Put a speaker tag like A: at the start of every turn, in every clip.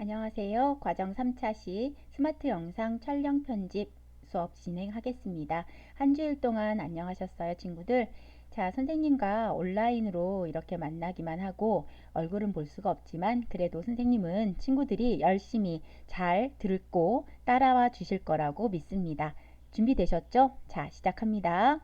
A: 안녕하세요. 과정 3차 시 스마트 영상 촬영 편집 수업 진행하겠습니다. 한 주일 동안 안녕하셨어요, 친구들? 자, 선생님과 온라인으로 이렇게 만나기만 하고 얼굴은 볼 수가 없지만 그래도 선생님은 친구들이 열심히 잘 듣고 따라와 주실 거라고 믿습니다. 준비되셨죠? 자, 시작합니다.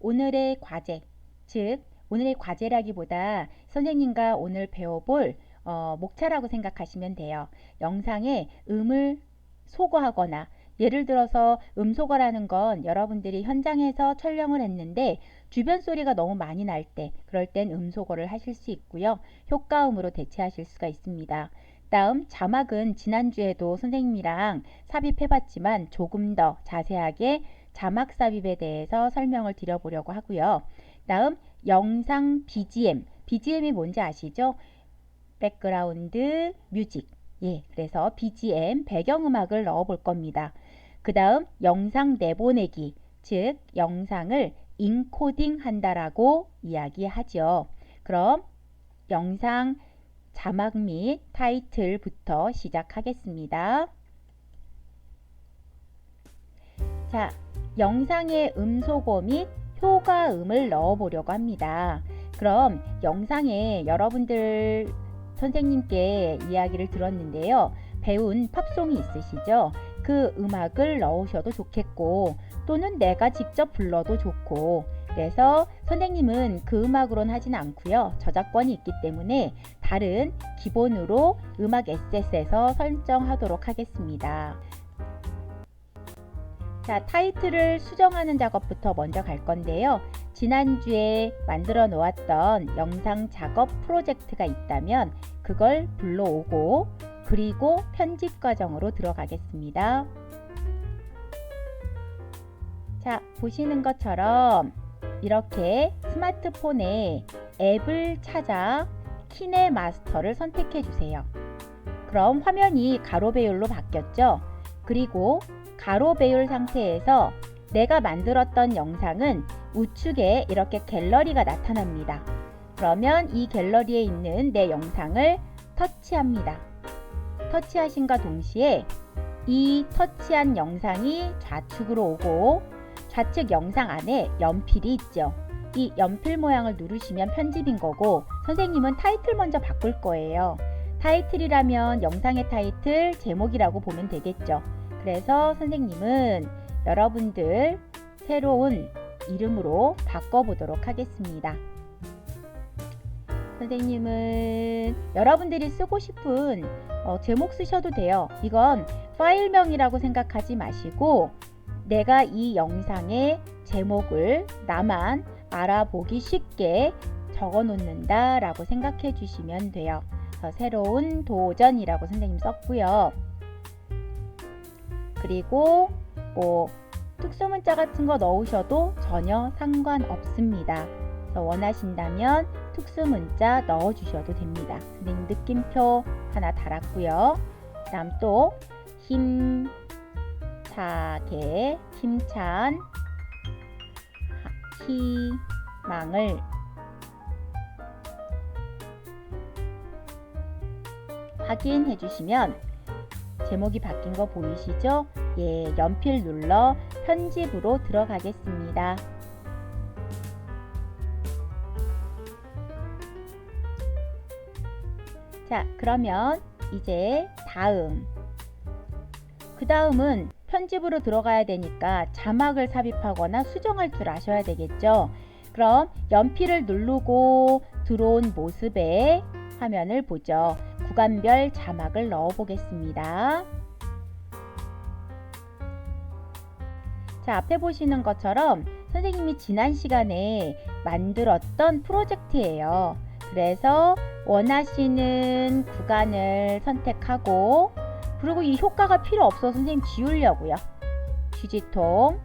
A: 오늘의 과제, 즉 오늘의 과제라기보다 선생님과 오늘 배워볼 어, 목차라고 생각하시면 돼요. 영상에 음을 소거하거나 예를 들어서 음소거라는 건 여러분들이 현장에서 촬영을 했는데 주변 소리가 너무 많이 날 때 그럴 땐 음소거를 하실 수 있고요. 효과음으로 대체하실 수가 있습니다. 다음 자막은 지난주에도 선생님이랑 삽입해봤지만 조금 더 자세하게 자막 삽입에 대해서 설명을 드려보려고 하고요. 다음 영상 BGM. BGM이 뭔지 아시죠? 백그라운드 뮤직. 예, 그래서 BGM 배경음악을 넣어 볼 겁니다. 그 다음 영상 내보내기, 즉 영상을 인코딩 한다라고 이야기하죠. 그럼 영상 자막 및 타이틀부터 시작하겠습니다. 자, 영상의 음소거 및 효과음을 넣어 보려고 합니다. 그럼 영상에 여러분들 선생님께 이야기를 들었는데요. 배운 팝송이 있으시죠? 그 음악을 넣으셔도 좋겠고 또는 내가 직접 불러도 좋고 그래서 선생님은 그 음악으로는 하진 않고요. 저작권이 있기 때문에 다른 기본으로 음악 에셋에서 설정하도록 하겠습니다. 자, 타이틀을 수정하는 작업부터 먼저 갈 건데요. 지난주에 만들어 놓았던 영상 작업 프로젝트가 있다면 그걸 불러오고 그리고 편집 과정으로 들어가겠습니다. 자, 보시는 것처럼 이렇게 스마트폰에 앱을 찾아 키네 마스터를 선택해 주세요. 그럼 화면이 가로 배열로 바뀌었죠? 그리고 가로 배열 상태에서 내가 만들었던 영상은 우측에 이렇게 갤러리가 나타납니다. 그러면 이 갤러리에 있는 내 영상을 터치합니다. 터치하신과 동시에 이 터치한 영상이 좌측으로 오고 좌측 영상 안에 연필이 있죠. 이 연필 모양을 누르시면 편집인 거고 선생님은 타이틀 먼저 바꿀 거예요. 타이틀이라면 영상의 타이틀 제목이라고 보면 되겠죠. 그래서 선생님은 여러분들 새로운 이름으로 바꿔보도록 하겠습니다. 선생님은 여러분들이 쓰고 싶은 어, 제목 쓰셔도 돼요. 이건 파일명이라고 생각하지 마시고 내가 이 영상의 제목을 나만 알아보기 쉽게 적어 놓는다 라고 생각해 주시면 돼요. 새로운 도전이라고 선생님 썼고요. 그리고 뭐 특수문자 같은 거 넣으셔도 전혀 상관없습니다. 원하신다면 특수문자 넣어주셔도 됩니다. 선생님 느낌표 하나 달았고요. 다음 또 힘차게 힘찬 희망을 확인해 주시면 제목이 바뀐 거 보이시죠? 예, 연필 눌러 편집으로 들어가겠습니다. 자, 그러면 이제 다음. 그 다음은 편집으로 들어가야 되니까 자막을 삽입하거나 수정할 줄 아셔야 되겠죠. 그럼 연필을 누르고 들어온 모습의 화면을 보죠. 구간별 자막을 넣어 보겠습니다. 자, 앞에 보시는 것처럼 선생님이 지난 시간에 만들었던 프로젝트예요. 그래서 원하시는 구간을 선택하고 그리고 이 효과가 필요 없어서 선생님 지우려고요. 휴지통.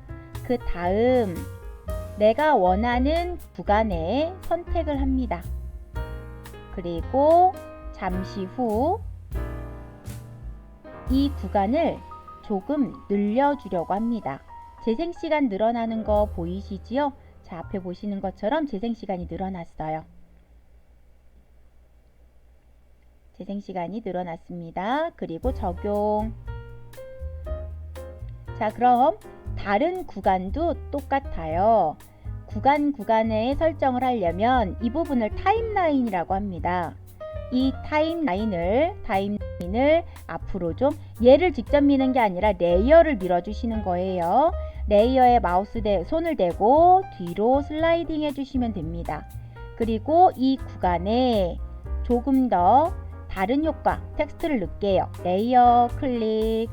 A: 그 다음 내가 원하는 구간에 선택을 합니다. 그리고 잠시 후 이 구간을 조금 늘려주려고 합니다. 재생 시간 늘어나는 거 보이시지요? 자, 자, 앞에 보시는 것처럼 재생 시간이 늘어났어요. 재생 시간이 늘어났습니다. 그리고 적용. 자, 그럼 다른 구간도 똑같아요. 구간 구간에 설정을 하려면 이 부분을 타임라인이라고 합니다. 이 타임라인을 타임라인을 앞으로 좀 얘를 직접 미는 게 아니라 레이어를 밀어 주시는 거예요. 레이어에 마우스 대 손을 대고 뒤로 슬라이딩 해 주시면 됩니다. 그리고 이 구간에 조금 더 다른 효과 텍스트를 넣을게요. 레이어 클릭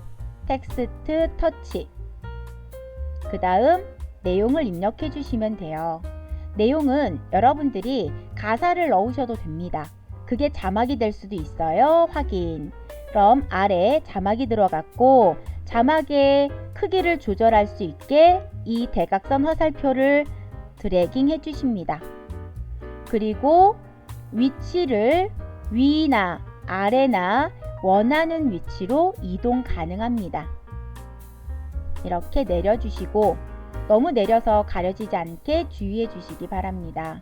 A: 텍스트 터치 그 다음 내용을 입력해 주시면 돼요. 내용은 여러분들이 가사를 넣으셔도 됩니다. 그게 자막이 될 수도 있어요. 확인. 그럼 아래 자막이 들어갔고 자막의 크기를 조절할 수 있게 이 대각선 화살표를 드래깅 해 주십니다. 그리고 위치를 위나 아래나 원하는 위치로 이동 가능합니다. 이렇게 내려주시고 너무 내려서 가려지지 않게 주의해 주시기 바랍니다.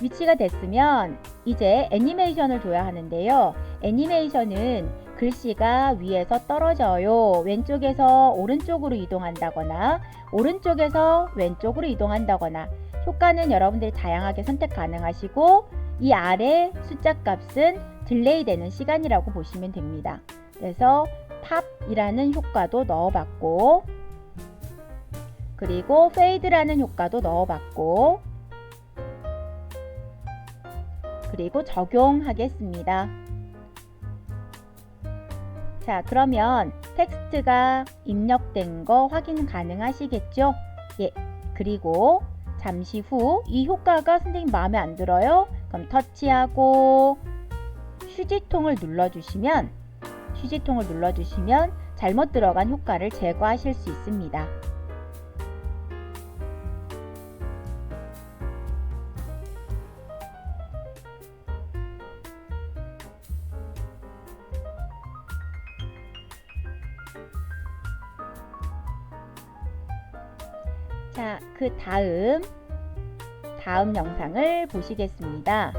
A: 위치가 됐으면 이제 애니메이션을 줘야 하는데요. 애니메이션은 글씨가 위에서 떨어져요. 왼쪽에서 오른쪽으로 이동한다거나 오른쪽에서 왼쪽으로 이동한다거나 효과는 여러분들이 다양하게 선택 가능하시고 이 아래 숫자 값은 딜레이 되는 시간이라고 보시면 됩니다. 그래서 팝이라는 효과도 넣어봤고 그리고 페이드라는 효과도 넣어봤고 그리고 적용하겠습니다. 자, 그러면 텍스트가 입력된 거 확인 가능하시겠죠? 예. 그리고 잠시 후 이 효과가 선생님 마음에 안 들어요? 그럼 터치하고 휴지통을 눌러주시면 휴지통을 눌러주시면 잘못 들어간 효과를 제거하실 수 있습니다. 자, 그 다음 다음 영상을 보시겠습니다.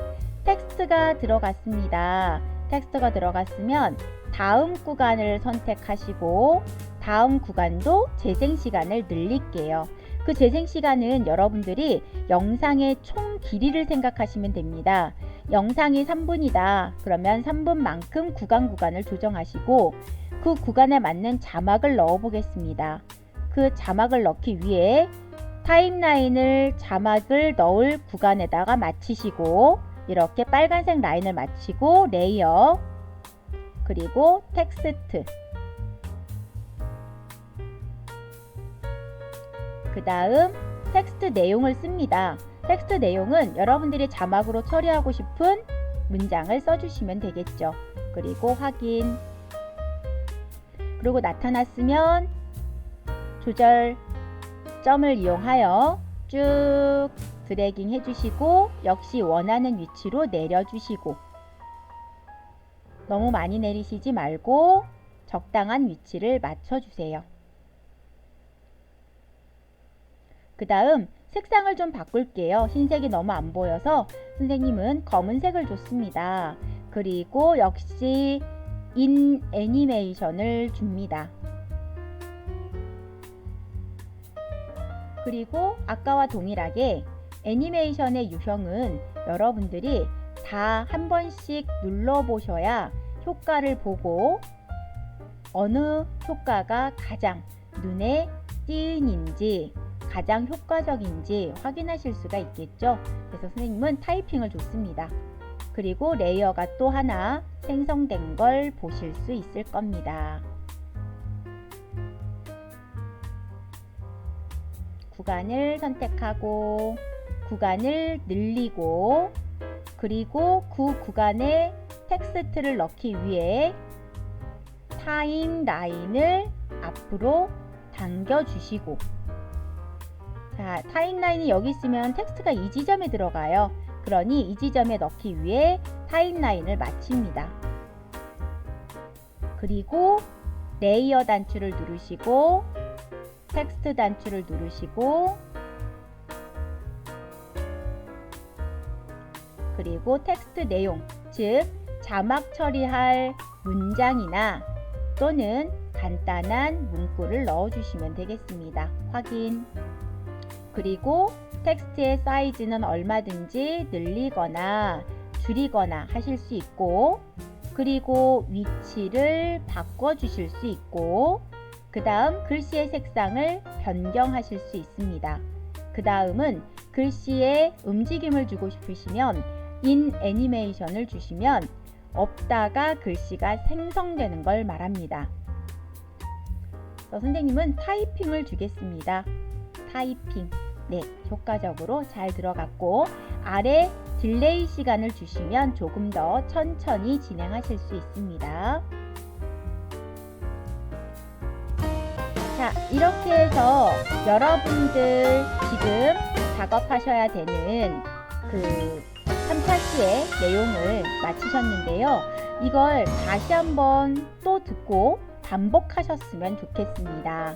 A: 텍스트가 들어갔습니다. 텍스트가 들어갔으면 다음 구간을 선택하시고 다음 구간도 재생 시간을 늘릴게요. 그 재생 시간은 여러분들이 영상의 총 길이를 생각하시면 됩니다. 영상이 3분이다. 그러면 3분만큼 구간 구간을 조정하시고 그 구간에 맞는 자막을 넣어 보겠습니다. 그 자막을 넣기 위해 타임라인을 자막을 넣을 구간에다가 맞추시고 이렇게 빨간색 라인을 맞추고 레이어 그리고 텍스트 그 다음 텍스트 내용을 씁니다. 텍스트 내용은 여러분들이 자막으로 처리하고 싶은 문장을 써주시면 되겠죠. 그리고 확인 그리고 나타났으면 조절 점을 이용하여 쭉 드래깅 해주시고 역시 원하는 위치로 내려주시고 너무 많이 내리시지 말고 적당한 위치를 맞춰주세요. 그 다음 색상을 좀 바꿀게요. 흰색이 너무 안 보여서 선생님은 검은색을 줬습니다. 그리고 역시 인 애니메이션을 줍니다. 그리고 아까와 동일하게 애니메이션의 유형은 여러분들이 다 한 번씩 눌러보셔야 효과를 보고 어느 효과가 가장 눈에 띄은인지 가장 효과적인지 확인하실 수가 있겠죠. 그래서 선생님은 타이핑을 줬습니다. 그리고 레이어가 또 하나 생성된 걸 보실 수 있을 겁니다. 구간을 선택하고 구간을 늘리고 그리고 그 구간에 텍스트를 넣기 위해 타임 라인을 앞으로 당겨 주시고. 자 타임 라인이 여기 있으면 텍스트가 이 지점에 들어가요. 그러니 이 지점에 넣기 위해 타임 라인을 마칩니다. 그리고 레이어 단추를 누르시고 텍스트 단추를 누르시고 그리고 텍스트 내용, 즉 자막 처리할 문장이나 또는 간단한 문구를 넣어주시면 되겠습니다. 확인. 그리고 텍스트의 사이즈는 얼마든지 늘리거나 줄이거나 하실 수 있고, 그리고 위치를 바꿔 주실 수 있고, 그 다음 글씨의 색상을 변경하실 수 있습니다. 그 다음은 글씨에 움직임을 주고 싶으시면 인 애니메이션을 주시면 없다가 글씨가 생성되는 걸 말합니다. 선생님은 타이핑을 주겠습니다. 타이핑. 네, 효과적으로 잘 들어갔고 아래 딜레이 시간을 주시면 조금 더 천천히 진행하실 수 있습니다. 자, 이렇게 해서 여러분들 지금 작업하셔야 되는 그 3차시의 내용을 마치셨는데요. 이걸 다시 한번 또 듣고 반복하셨으면 좋겠습니다.